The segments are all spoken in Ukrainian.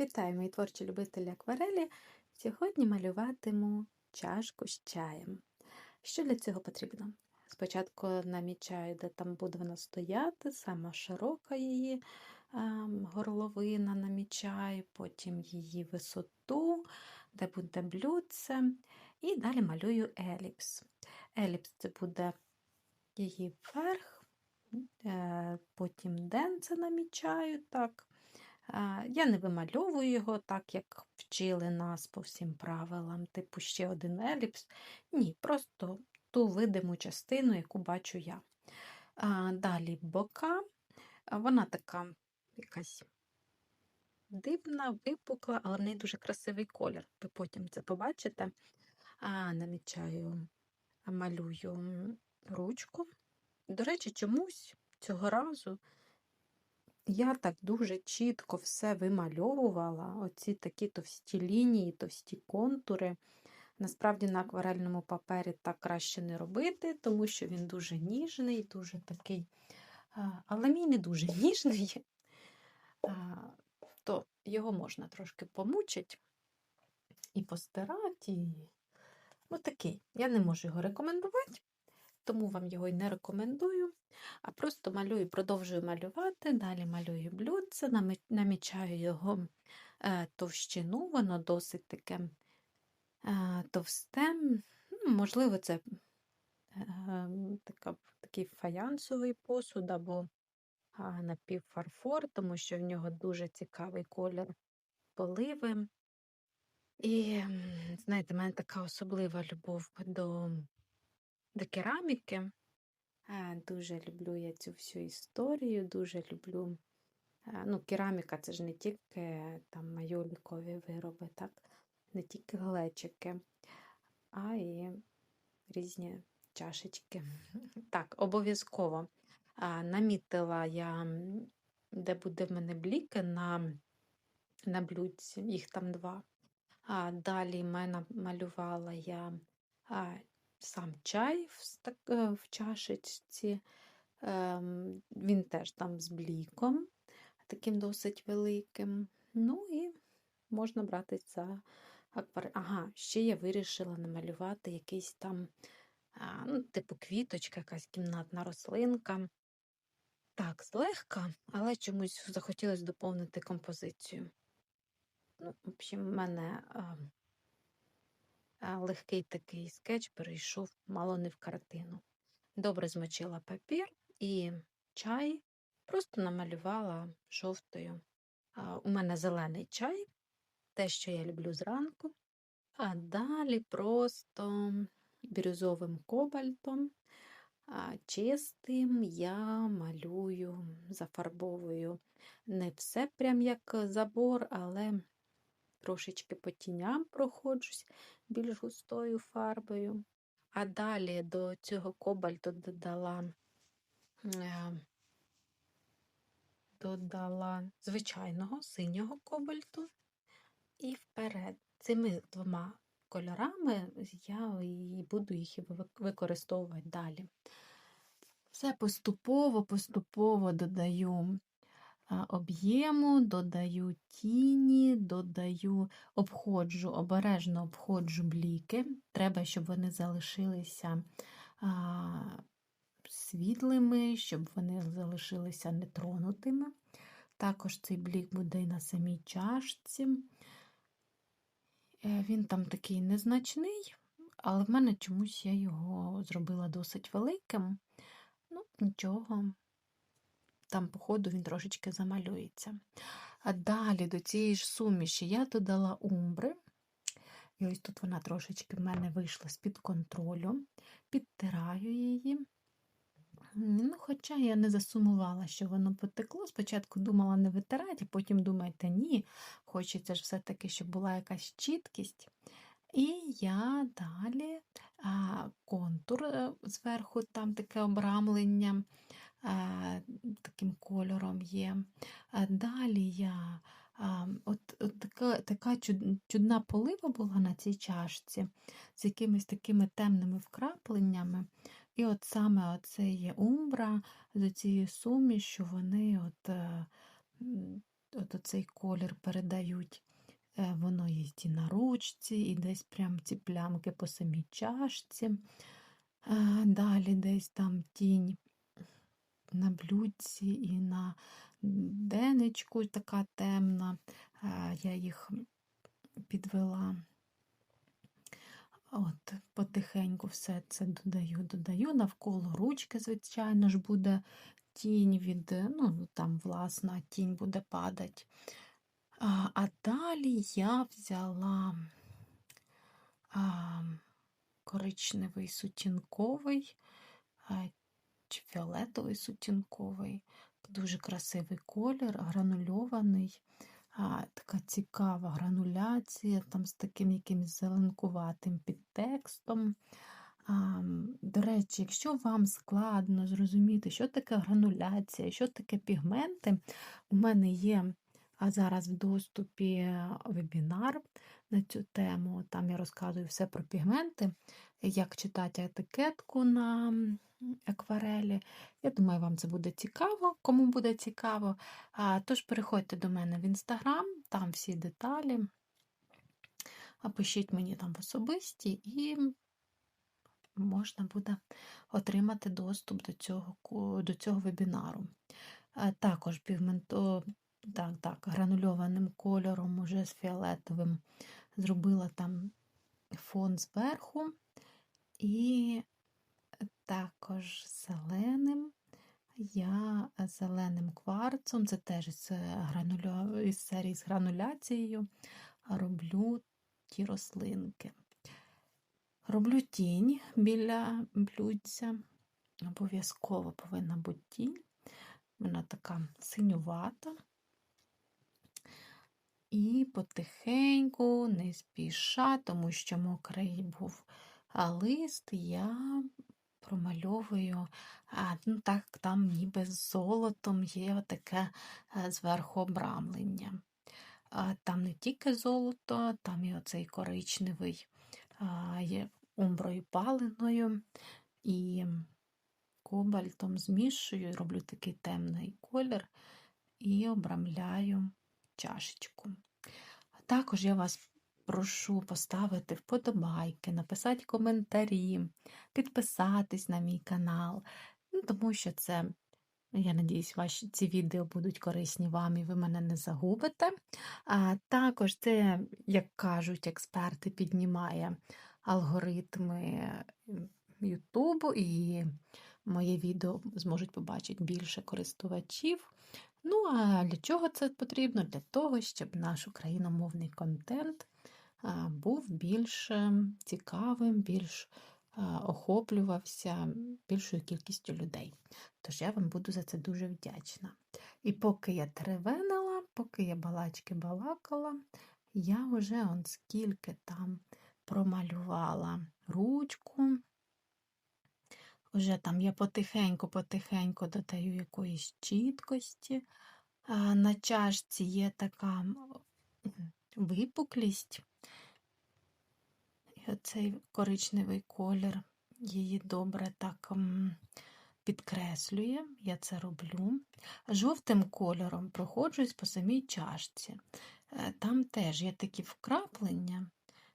Вітаю, мої творчі любителі акварелі. Сьогодні малюватиму чашку з чаєм. Що для цього потрібно? Спочатку намічаю, де там буде вона стояти, сама широка її горловина намічаю, потім її висоту, де буде блюдце, і далі малюю еліпс. Еліпс це буде її верх, е, потім денце намічаю. так. Я не вимальовую його так, як вчили нас по всім правилам, типу ще один еліпс. Ні, просто ту видиму частину, яку бачу я. Далі бока, вона така якась дивна, випукла, але в неї дуже красивий колір. Ви потім це побачите. Намічаю, малюю ручку. До речі, чомусь цього разу. Я так дуже чітко все вимальовувала, оці такі товсті лінії, товсті контури. Насправді на акварельному папері так краще не робити, тому що він дуже ніжний, дуже такий, але мій не дуже ніжний, то його можна трошки помучити і постирати. І... Ну, такий. Я не можу його рекомендувати, тому вам його й не рекомендую. А просто малюю, продовжую малювати, далі малюю блюдце, намічаю його е, товщину, воно досить таке е, товсте. Ну, Можливо, це е, така, такий фаянсовий посуд або напівфарфор, тому що в нього дуже цікавий колір поливи. І, знаєте, в мене така особлива любов до, до кераміки. Дуже люблю я цю всю історію, дуже люблю. Ну, Кераміка це ж не тільки там майолікові вироби, так? не тільки глечики, а і різні чашечки. Так, обов'язково намітила я, де буде в мене бліки на на блюдці, їх там два. А Далі мене малювала я сам чай в, в чашечці. Ем, він теж там з бліком, таким досить великим. Ну і можна брати за акварель. Ага, ще я вирішила намалювати якийсь там, ну, типу квіточка, якась кімнатна рослинка. Так, злегка, але чомусь захотілося доповнити композицію. Ну, В общем, в мене ем, легкий такий скетч перейшов мало не в картину. Добре змочила папір і чай, просто намалювала жовтою. У мене зелений чай, те, що я люблю зранку. А далі просто бірюзовим кобальтом, чистим я малюю, зафарбовую не все прям як забор, але трошечки по тіням проходжусь більш густою фарбою. А далі до цього кобальту додала е, додала звичайного синього кобальту і вперед. Цими двома кольорами я і буду їх використовувати далі. Все поступово-поступово додаю об'єму, додаю тіні, додаю, обходжу, обережно обходжу бліки. Треба, щоб вони залишилися світлими, щоб вони залишилися нетронутими. Також цей блік буде і на самій чашці. Е, він там такий незначний, але в мене чомусь я його зробила досить великим. Ну, нічого, там, по ходу, він трошечки замалюється. А далі до цієї ж суміші я додала умбри. І ось тут вона трошечки в мене вийшла з-під контролю, підтираю її. Ну, Хоча я не засумувала, що воно потекло. Спочатку думала не витирати, потім думаєте, ні, хочеться ж все-таки, щоб була якась чіткість. І я далі а, контур е, зверху, там таке обрамлення таким кольором є. Далі я от, от така така чудна полива була на цій чашці з якимись такими темними вкрапленнями. І от саме оце є умбра з цією сумішю, вони от е, от цей колір передають. Е, Воно є і на ручці, і десь прям ці плямки по самій чашці. Далі десь там тінь на блюдці і на денечку така темна. Е, Я їх підвела. От, потихеньку все це додаю, додаю. Навколо ручки, звичайно ж, буде тінь від, ну, там, власна, тінь буде падати. А, а далі я взяла а, коричневий сутінковий а, чи фіолетовий сутінковий, дуже красивий колір, гранульований. А, така цікава грануляція, там з таким якимось зеленкуватим підтекстом. А, до речі, якщо вам складно зрозуміти, що таке грануляція, що таке пігменти, у мене є а зараз в доступі вебінар на цю тему. Там я розказую все про пігменти, як читати етикетку на акварелі. Я думаю, вам це буде цікаво, кому буде цікаво. Тож переходьте до мене в інстаграм, там всі деталі. Пишіть мені там в особисті і можна буде отримати доступ до цього до цього вебінару. Також пігменто, так, так, гранульованим кольором, уже з фіолетовим, зробила там фон зверху, і також зеленим. Я зеленим кварцом, це теж з, грануля... із серії з грануляцією, роблю ті рослинки. Роблю тінь біля блюдця. Обов'язково повинна бути тінь. Вона така синювата. І потихеньку, не спіша, тому що мокрий був лист, я промальовую, а, ну так, там ніби з золотом є таке е, зверху обрамлення. Там не тільки золото, там і оцей коричневий є умброю паленою і кобальтом змішую, роблю такий темний колір і обрамляю чашечку. Також я вас прошу поставити вподобайки, написати коментарі, підписатись на мій канал, ну, тому що це, я надіюсь, ваші ці відео будуть корисні вам і ви мене не загубите. А Також це, як кажуть експерти, піднімає алгоритми Ютубу і моє відео зможуть побачити більше користувачів. Ну, а для чого це потрібно? Для того, щоб наш україномовний контент був більш цікавим, більш охоплювався більшою кількістю людей. Тож я вам буду за це дуже вдячна. І поки я теревенила, поки я балачки балакала, я вже он скільки там промалювала ручку. Уже там я потихеньку-потихеньку додаю якоїсь чіткості. На чашці є така випуклість, і оцей коричневий колір її добре так підкреслює, я це роблю. Жовтим кольором проходжусь по самій чашці. Е, там теж є такі вкраплення.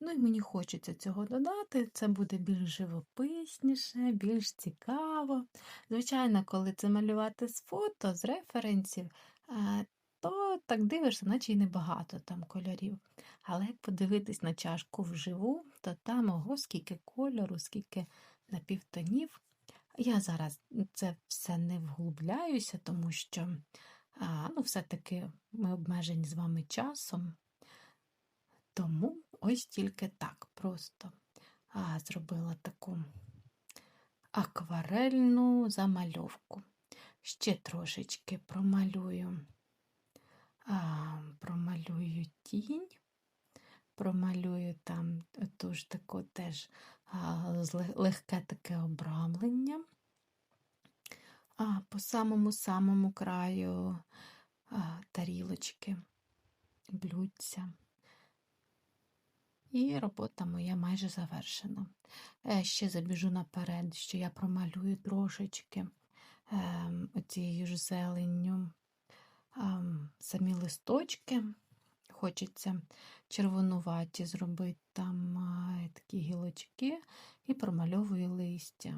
Ну і мені хочеться цього додати, це буде більш живописніше, більш цікаво. Звичайно, коли це малювати з фото, з референсів, е, то так дивишся, наче й небагато там кольорів. Але як подивитись на чашку вживу, то там ого, скільки кольору, скільки напівтонів. Я зараз це все не вглубляюся, тому що ну, все-таки ми обмежені з вами часом. Тому ось тільки так просто а, зробила таку акварельну замальовку. Ще трошечки промалюю, а, промалюю тінь, промалюю там тож тако теж а, легке таке обрамлення. А по самому-самому краю а, тарілочки, блюдця. І робота моя майже завершена. Е, ще забіжу наперед, що я промалюю трошечки ем, оцією ж зеленню самі листочки. Хочеться червонуваті зробити там такі гілочки і промальовую листя.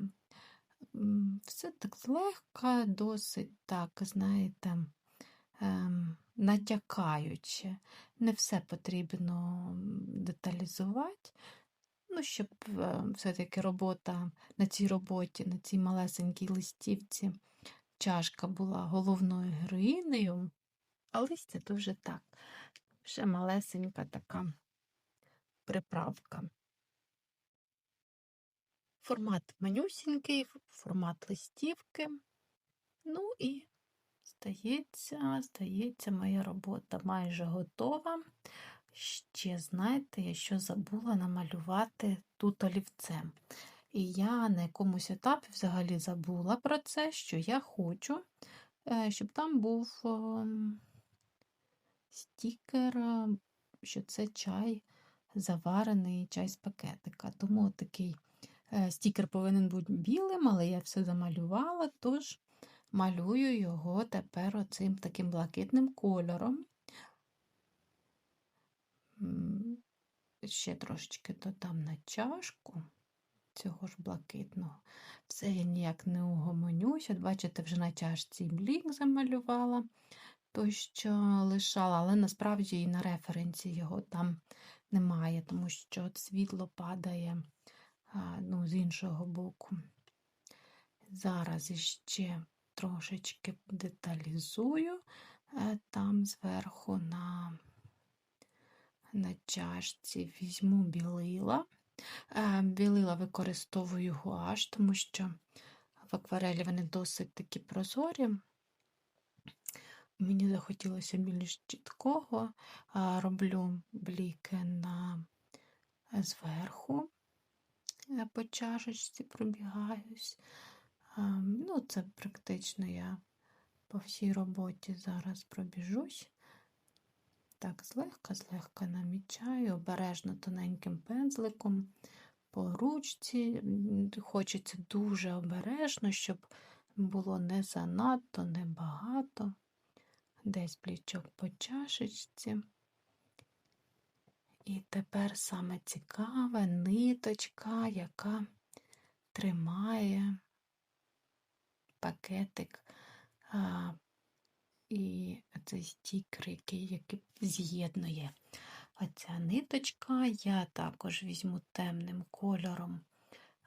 Все так злегка, досить так, знаєте, ем, натякаюче. Не все потрібно деталізувати. Ну, щоб е, все-таки робота на цій роботі, на цій малесенькій листівці, чашка була головною героїнею, а листя вже так, вже малесенька така приправка. Формат манюсінький, формат листівки. Ну і здається, здається, моя робота майже готова. Ще, знаєте, я що забула намалювати тут олівцем. І я на якомусь етапі взагалі забула про це, що я хочу, е, щоб там був ем, стікер, е, що це чай, заварений чай з пакетика. Тому такий е, стікер повинен бути білим, але я все замалювала, тож малюю його тепер оцим таким блакитним кольором. Ще трошечки додам на чашку цього ж блакитного. Все я ніяк не угомонюся. Бачите, вже на чашці блік замалювала той, що лишала, але насправді і на референсі його там немає, тому що світло падає ну, з іншого боку. Зараз іще трошечки деталізую е, там зверху на на чашці візьму білила. Е, Білила використовую гуаш, тому що в акварелі вони досить такі прозорі. Мені захотілося більш чіткого. Роблю бліки на зверху, е, по чашечці пробігаюсь. Ну, це практично я по всій роботі зараз пробіжусь. Так, злегка, злегка намічаю, обережно тоненьким пензликом по ручці. Хочеться дуже обережно, щоб було не занадто, не багато. Десь плічок по чашечці. І тепер саме цікаве ниточка, яка тримає пакетик а, і цей стікер, який, який з'єднує. Оця ниточка я також візьму темним кольором,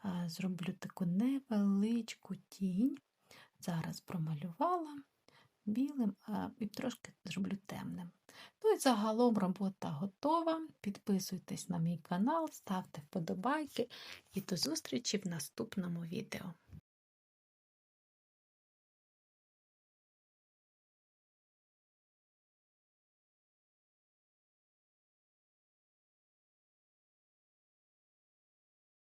а, зроблю таку невеличку тінь. Зараз промалювала білим, а і трошки зроблю темним. Ну і загалом робота готова. Підписуйтесь на мій канал, ставте вподобайки і до зустрічі в наступному відео.